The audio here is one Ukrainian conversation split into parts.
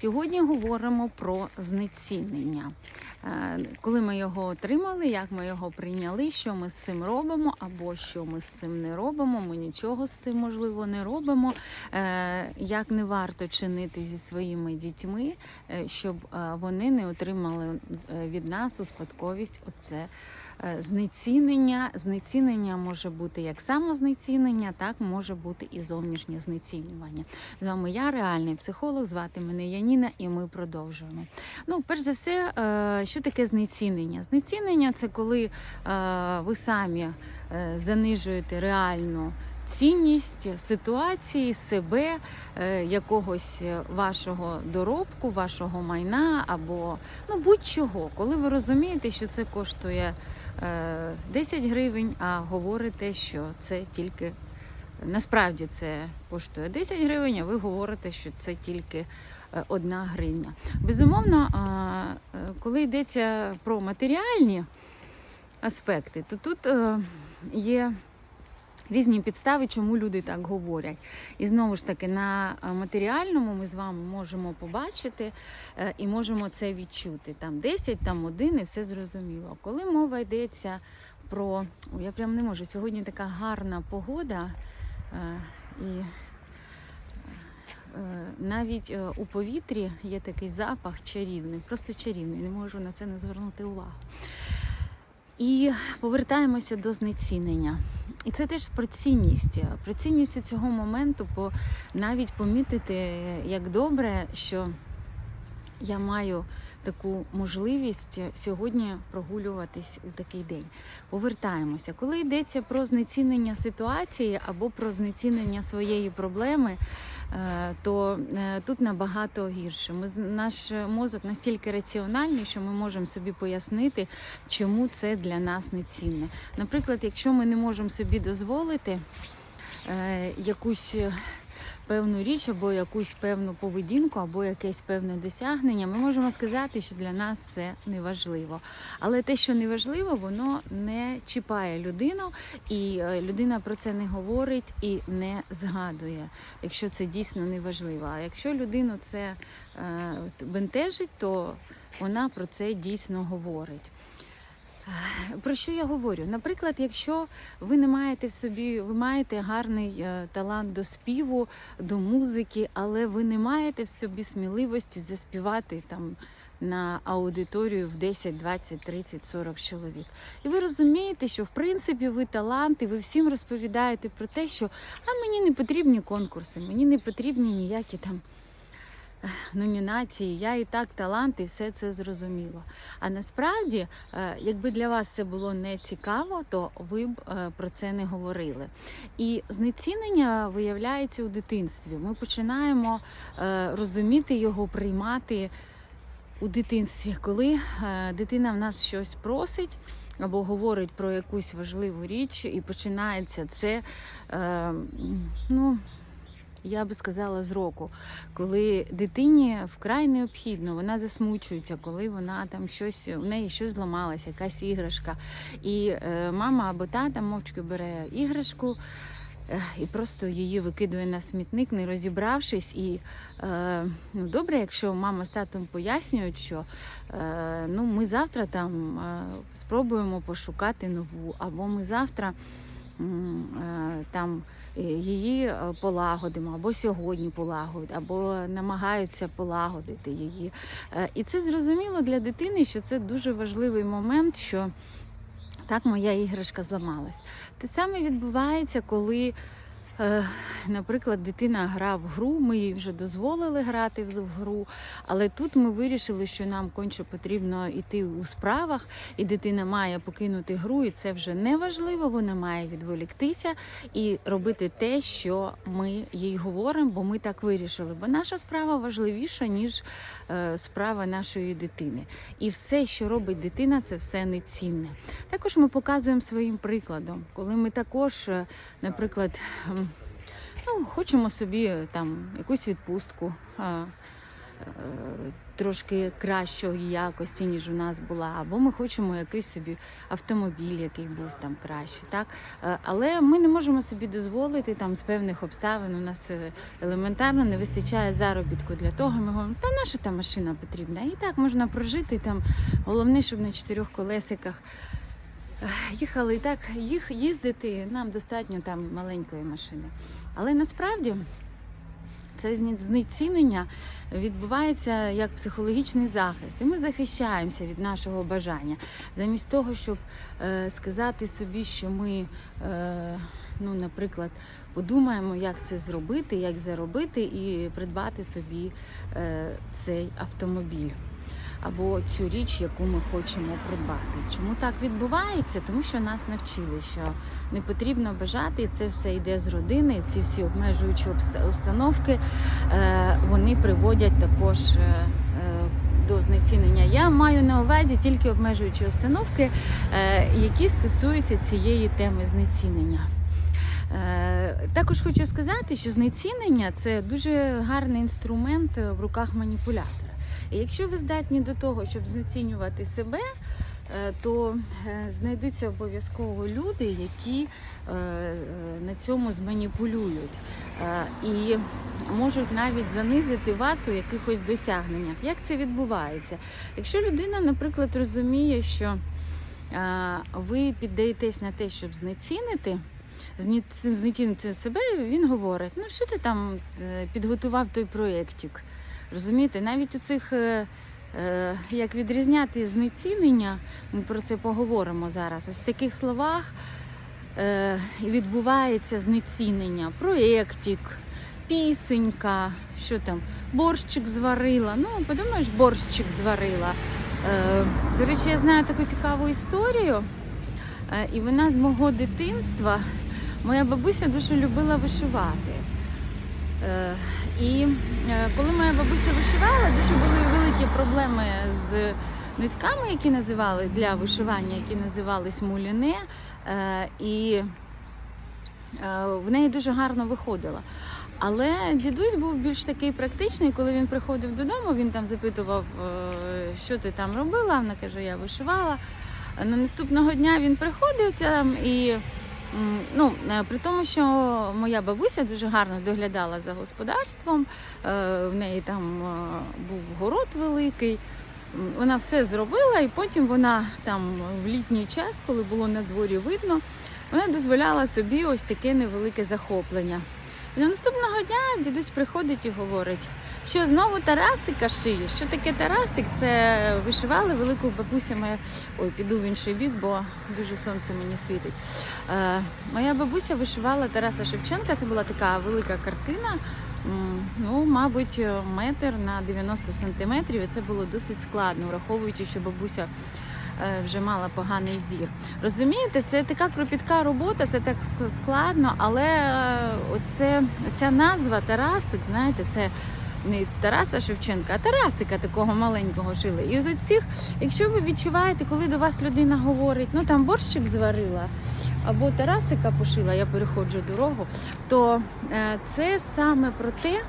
Сьогодні говоримо про знецінення. Е, Коли ми його отримали, як ми його прийняли, що ми з цим робимо, або що ми з цим не робимо, ми нічого з цим можливо не робимо. Е, Як не варто чинити зі своїми дітьми, е, щоб вони не отримали від нас у спадковість оце. Е, Знецінення, знецінення може бути як самознецінення, так може бути і зовнішнє знецінювання. З вами я, реальний психолог, звати мене Яніна, і ми продовжуємо. Ну, перш за все, е, що таке знецінення? Знецінення це коли е, ви самі занижуєте реальну. Цінність ситуації, себе, якогось вашого доробку, вашого майна або ну будь-чого, коли ви розумієте, що це коштує 10 гривень, а говорите, що це тільки насправді це коштує 10 гривень, а ви говорите, що це тільки е, одна гривня. Безумовно, е, коли йдеться про матеріальні аспекти, то тут е, є. Різні підстави, чому люди так говорять. І знову ж таки, на е, матеріальному ми з вами можемо побачити е, і можемо це відчути. Там 10, там 1 і все зрозуміло. Коли мова йдеться про. Я прям не можу. Сьогодні така гарна погода. е, І навіть у повітрі є такий запах чарівний, просто чарівний, не можу на це не звернути увагу. І повертаємося до знецінення. І це теж про цінність, про цінність цього моменту, бо навіть помітити, як добре, що я маю таку можливість сьогодні прогулюватись у такий день. Повертаємося. Коли йдеться про знецінення ситуації або про знецінення своєї проблеми, е, то е, тут набагато гірше. Ми, наш мозок настільки раціональний, що ми можемо собі пояснити, чому це для нас не цінне. Наприклад, якщо ми не можемо собі дозволити е, якусь певну річ, або якусь певну поведінку, або якесь певне досягнення, ми можемо сказати, що для нас це не важливо. Але те, що не важливо, воно не чіпає людину, і е, людина про це не говорить і не згадує, якщо це дійсно не важливо. А якщо людину це е, бентежить, то вона про це дійсно говорить. Про що я говорю? Наприклад, якщо ви не маєте в собі, ви маєте гарний е, талант до співу, до музики, але ви не маєте в собі сміливості заспівати там на аудиторію в 10, 20, 30, 40 чоловік. І ви розумієте, що в принципі ви талант, і ви всім розповідаєте про те, що а мені не потрібні конкурси, мені не потрібні ніякі там номінації, я і так талант, і все це зрозуміло. А насправді, е, якби для вас це було не цікаво, то ви б е, про це не говорили. І знецінення виявляється у дитинстві. Ми починаємо е, розуміти його, приймати у дитинстві, коли дитина в нас щось просить. Або говорить про якусь важливу річ, і починається це, е, ну, я би сказала, з року, коли дитині вкрай необхідно, вона засмучується, коли вона там щось, у неї щось зламалося, якась іграшка. І е, мама або тата мовчки бере іграшку. е, І просто її викидує на смітник, не розібравшись. І е, ну, добре, якщо мама з татом пояснюють, що е, ну, ми завтра там е, спробуємо пошукати нову, або ми завтра там е, її е, полагодимо, або сьогодні полагодимо, або намагаються полагодити її. Е, І це зрозуміло для дитини, що це дуже важливий момент, що так моя іграшка зламалась. Те саме відбувається, коли. Е, Наприклад, дитина гра в гру, ми їй вже дозволили грати в гру, але тут ми вирішили, що нам конче потрібно йти у справах, і дитина має покинути гру, і це вже не важливо. Вона має відволіктися і робити те, що ми їй говоримо, бо ми так вирішили. Бо наша справа важливіша, ніж е, справа нашої дитини. І все, що робить дитина, це все нецінне. Також ми показуємо своїм прикладом, коли ми також, е, наприклад, ну, хочемо собі там якусь відпустку. е, е, трошки кращої якості, ніж у нас була, або ми хочемо якийсь собі автомобіль, який був там кращий. Так? Е, Але ми не можемо собі дозволити там з певних обставин. У нас е, елементарно не вистачає заробітку для того. Ми говоримо, та наша та машина потрібна? І так можна прожити там. Головне, щоб на чотирьох колесиках е, їхали і так їх їздити. Нам достатньо там маленької машини. Але насправді це знецінення відбувається як психологічний захист, і ми захищаємося від нашого бажання, замість того, щоб е, сказати собі, що ми, е, ну, наприклад, подумаємо, як це зробити, як заробити і придбати собі е, цей автомобіль. Або цю річ, яку ми хочемо придбати. Чому так відбувається? Тому що нас навчили, що не потрібно бажати, і це все йде з родини. Ці всі обмежуючі установки е, вони приводять також е, е, до знецінення. Я маю на увазі тільки обмежуючі установки, які стосуються цієї теми знецінення. Також хочу сказати, що знецінення це дуже гарний інструмент в руках маніпулятора. І якщо ви здатні до того, щоб знецінювати себе, е, то е, знайдуться обов'язково люди, які е, на цьому зманіпулюють і можуть навіть занизити вас у якихось досягненнях. Як це відбувається? Якщо людина, наприклад, розуміє, що ви піддаєтесь на те, щоб знецінити. Знецінити себе, він говорить: ну що ти там підготував той проєктик? Розумієте, навіть у цих е, е, як відрізняти знецінення, ми про це поговоримо зараз. Ось в таких словах е, відбувається знецінення, проєктик, пісенька, що там, борщик зварила. Ну, подумаєш, борщик зварила. До речі, я знаю таку цікаву історію, і вона з мого дитинства. Моя бабуся дуже любила вишивати. І е, коли моя бабуся вишивала, дуже були великі проблеми з нитками, які називали для вишивання, які називались муліне. Е, І е, в неї дуже гарно виходило. Але дідусь був більш такий практичний, коли він приходив додому, він там запитував, що ти там робила. Вона каже, я вишивала. На наступного дня він приходив там і М, Ну, е, при тому, що моя бабуся дуже гарно доглядала за господарством, е, в неї там е, був город великий. Вона все зробила, і потім вона там в літній час, коли було на дворі видно, вона дозволяла собі ось таке невелике захоплення. І наступного дня дідусь приходить і говорить, що знову Тарасика шиє. Що таке Тарасик? Це вишивали велику бабуся моя. Ой, піду в інший бік, бо дуже сонце мені світить. Е, моя бабуся вишивала Тараса Шевченка. Це була така велика картина. Ну, мабуть, метр на 90 сантиметрів. І це було досить складно, враховуючи, що бабуся вже мала поганий зір. Розумієте, це така кропітка робота, це так складно, але е, оце, оця назва Тарасик, знаєте, це не Тараса Шевченка, а Тарасика такого маленького шили. І з оцих, якщо ви відчуваєте, коли до вас людина говорить, ну там борщик зварила, або Тарасика пошила, я переходжу дорогу, то е, це саме про те,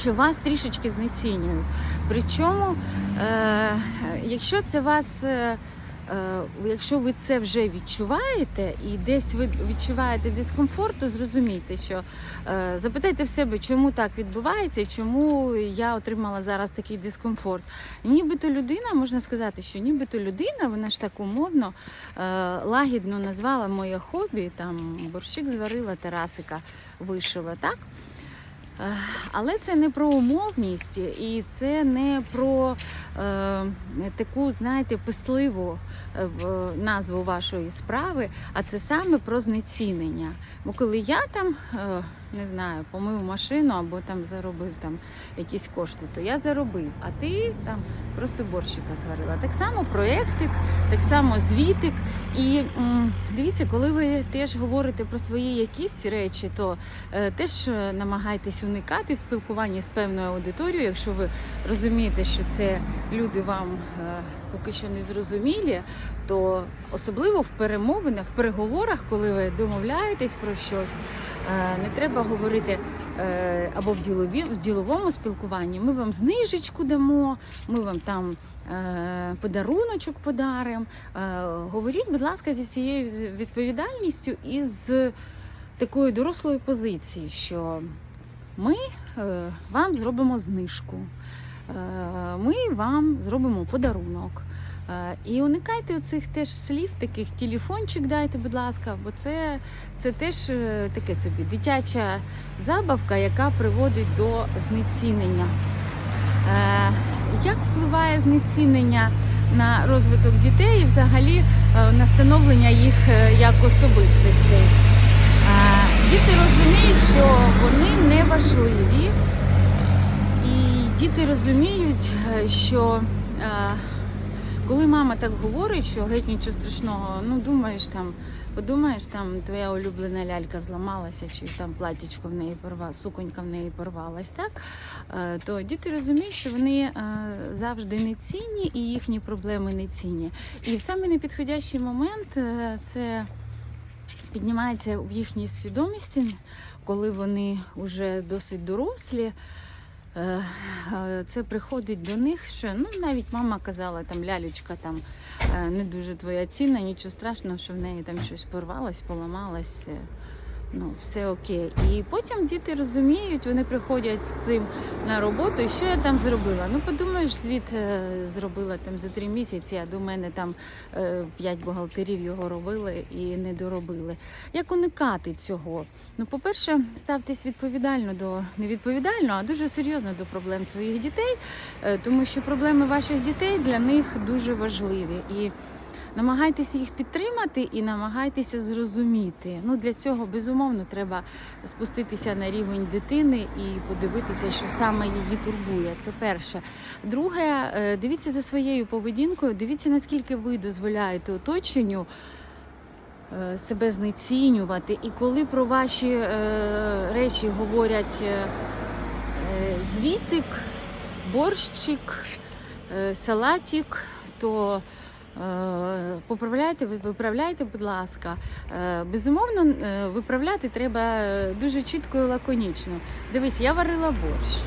що вас трішечки знецінюють. Причому, е, якщо це вас. е, е, Якщо ви це вже відчуваєте і десь ви відчуваєте дискомфорт, то зрозумійте, що е, запитайте в себе, чому так відбувається і чому я отримала зараз такий дискомфорт. Нібито людина, можна сказати, що нібито людина, вона ж так умовно е, лагідно назвала моє хобі, там борщик зварила Тарасика, вишила, так? Е, Але це не про умовність і це не про е, таку, знаєте, писливу е, назву вашої справи, а це саме про знецінення. Бо коли я там е, не знаю, помив машину або там заробив там якісь кошти, то я заробив, а ти там просто борщика зварила. Так само проєктик, так само звітик. І дивіться, коли ви теж говорите про свої якісь речі, то е, теж е, намагайтесь уникати в спілкуванні з певною аудиторією, якщо ви розумієте, що це люди вам е, поки що не зрозумілі, то особливо в перемовинах, в переговорах, коли ви домовляєтесь про щось, не треба говорити або в ділові в діловому спілкуванні. Ми вам знижечку дамо, ми вам там. Подаруночок подаримо. Говоріть, ласка, зі всією відповідальністю і з такої дорослої позиції, що ми е, вам зробимо знижку, е, ми вам зробимо подарунок. Е, І уникайте оцих теж слів, таких телефончик дайте, будь ласка, бо це, це теж таке собі дитяча забавка, яка приводить до знецінення. Як впливає знецінення на розвиток дітей і взагалі е, на становлення їх е, як особистостей? Діти розуміють, що вони не важливі, і діти розуміють, е, що коли мама так говорить, що геть нічого страшного, ну думаєш там, подумаєш, там твоя улюблена лялька зламалася, чи там платічко в неї порва, суконька в неї порвалась, так? Е, То діти розуміють, що вони е, завжди не цінні і їхні проблеми не цінні. І в самий непідходящий момент е, це піднімається в їхній свідомості, коли вони вже досить дорослі. Е, е, Це приходить до них, що ну навіть мама казала, там лялючка там е, не дуже твоя цінна, нічого страшного, що в неї там щось порвалось, поламалось. Ну, все окей. І потім діти розуміють, вони приходять з цим на роботу. І що я там зробила? Ну, подумаєш, звіт е, зробила там за три місяці, а до мене там е, п'ять бухгалтерів його робили і не доробили. Як уникати цього? Ну, по-перше, ставтесь відповідально до не відповідально, а дуже серйозно до проблем своїх дітей, е, тому що проблеми ваших дітей для них дуже важливі. І намагайтеся їх підтримати і намагайтеся зрозуміти. Ну для цього безумовно треба спуститися на рівень дитини і подивитися, що саме її турбує. Це перше. Друге, е, дивіться за своєю поведінкою, дивіться наскільки ви дозволяєте оточенню е, себе знецінювати. І коли про ваші е, речі говорять е, е, звітик, борщик, е, салатик, то поправляйте, виправляйте, будь ласка. Е, Безумовно, е, виправляти треба е, дуже чітко і лаконічно. Дивись, я варила борщ.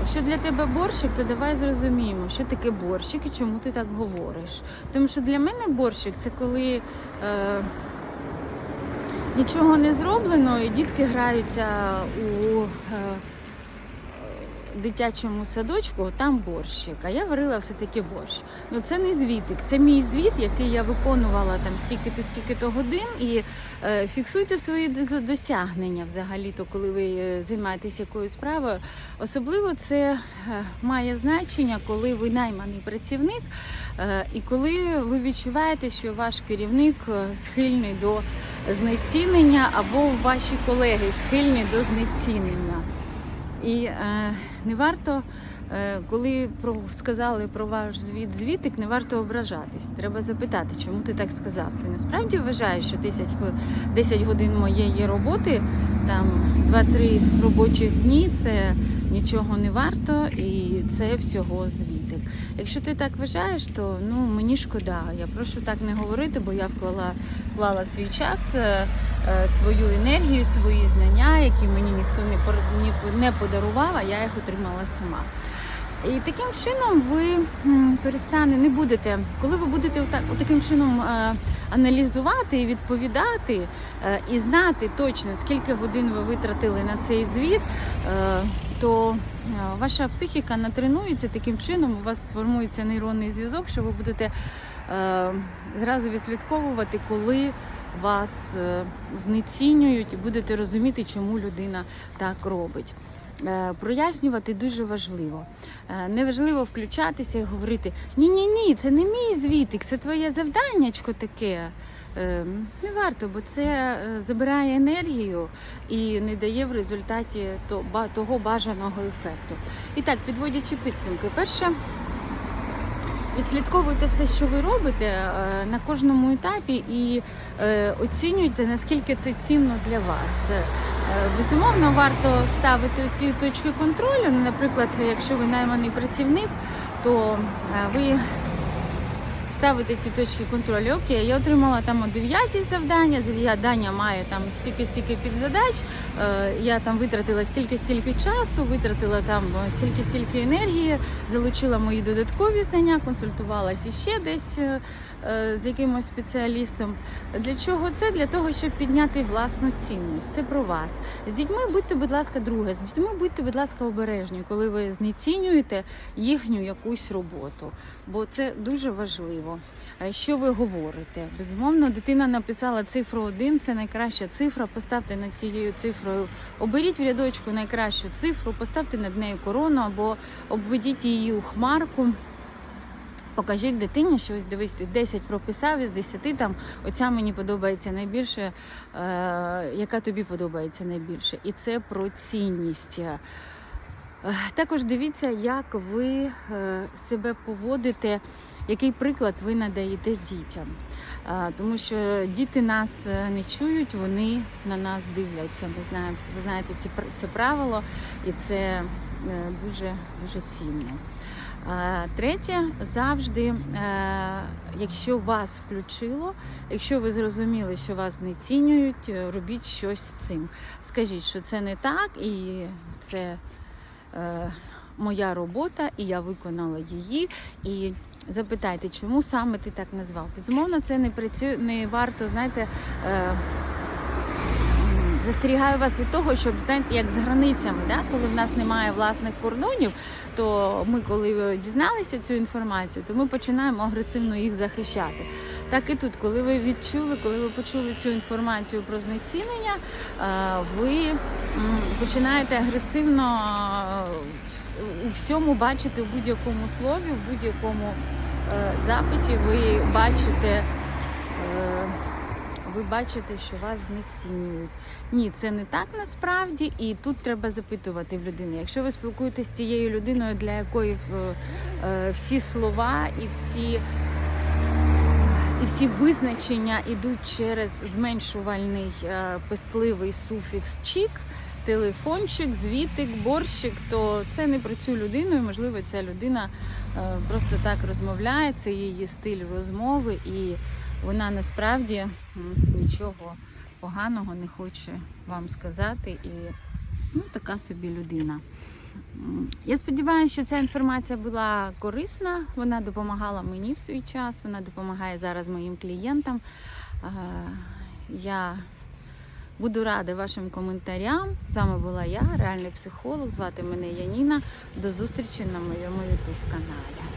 Якщо для тебе борщик, то давай зрозуміємо, що таке борщик і чому ти так говориш. Тому що для мене борщик це коли е, нічого не зроблено, і дітки граються у е, дитячому садочку, там борщик. А я варила все-таки борщ. Ну це не звітик, це мій звіт, який я виконувала там стільки-то, стільки-то годин. І е, фіксуйте свої досягнення взагалі-то, коли ви е, займаєтесь якоюсь справою. Особливо це е, має значення, коли ви найманий працівник, е, і коли ви відчуваєте, що ваш керівник е, схильний до знецінення, або ваші колеги схильні до знецінення. І е, не варто, е, коли про, сказали про ваш звіт звітик, не варто ображатись. Треба запитати, чому ти так сказав. Ти насправді вважаєш, що 10, хви- 10 годин моєї роботи, там 2-3 робочих дні це нічого не варто і це всього звітик. Якщо ти так вважаєш, то ну мені шкода. Я прошу так не говорити, бо я вклала, вклала свій час, е, е, свою енергію, свої знання, які мені ніхто не подарував, а я їх отримала сама. І таким чином ви перестане, не будете, коли ви будете отак, таким чином е, аналізувати і відповідати, і знати точно, скільки годин ви витратили на цей звіт, то е, ваша психіка натренується таким чином, у вас сформується нейронний зв'язок, що ви будете е, зразу відслідковувати, коли вас е, знецінюють, і будете розуміти, чому людина так робить. Е, Прояснювати дуже важливо. Е, Неважливо включатися і говорити: ні, ні, це не мій звітик, це твоє завданнячко таке. Е, Не варто, бо це забирає енергію і не дає в результаті того бажаного ефекту. І так, підводячи підсумки, перше. Відслідковуйте все, що ви робите е, на кожному етапі, і е, оцінюйте, наскільки це цінно для вас. Е, Безумовно, варто ставити ці точки контролю. Наприклад, якщо ви найманий працівник, то ви розставити ці точки контролю. Окей, я отримала там о 9 завдання. Завдання має там стільки-стільки підзадач. Е, Я там витратила стільки-стільки часу, витратила там стільки-стільки енергії, залучила мої додаткові знання, консультувалася ще десь е, е, з якимось спеціалістом. Для чого це? Для того, щоб підняти власну цінність. Це про вас. З дітьми будьте, будь ласка, друге. З дітьми будьте, будь ласка, обережні, коли ви знецінюєте їхню якусь роботу, бо це дуже важливо. А Що ви говорите? Безумовно, дитина написала цифру 1, це найкраща цифра. Поставте над тією цифрою, оберіть в рядочку найкращу цифру, поставте над нею корону або обведіть її у хмарку. Покажіть дитині, що ось дивись, ти 10 прописав із 10 там оця мені подобається найбільше, е, яка тобі подобається найбільше. І це про цінність. Е, Також дивіться, як ви е, себе поводите, який приклад ви надаєте дітям. Тому що діти нас е, не чують, вони на нас дивляться. Ви знаєте, ви знаєте це правило, і це е, дуже дуже цінно. Третє, завжди, е, якщо вас включило, якщо ви зрозуміли, що вас не цінюють, робіть щось з цим. Скажіть, що це не так, і це моя робота, і я виконала її. І запитайте, чому саме ти так назвав? Безумовно, це не працює, не варто, знаєте. Е, Застерігаю вас від того, щоб знаєте, як з границями, да? коли в нас немає власних кордонів, то ми, коли дізналися цю інформацію, то ми починаємо агресивно їх захищати. Так і тут, коли ви відчули, коли ви почули цю інформацію про знецінення, е, ви починаєте агресивно е, у всьому бачити в будь-якому слові, в будь-якому е, запиті ви бачите. е, Ви бачите, що вас знецінюють. Ні, це не так насправді, і тут треба запитувати в людини. Якщо ви спілкуєтесь з тією людиною, для якої е, всі слова і всі, і всі визначення йдуть через зменшувальний е, пестливий суфікс чік, телефончик, звітик, борщик, то це не про цю людину, і можливо ця людина е, просто так розмовляє, це її стиль розмови, і вона насправді нічого поганого не хоче вам сказати. І ну, така собі людина. Я сподіваюся, що ця інформація була корисна. Вона допомагала мені в свій час, вона допомагає зараз моїм клієнтам. Е, Я буду рада вашим коментарям. З вами була я, реальний психолог. Звати мене Яніна. До зустрічі на моєму YouTube каналі.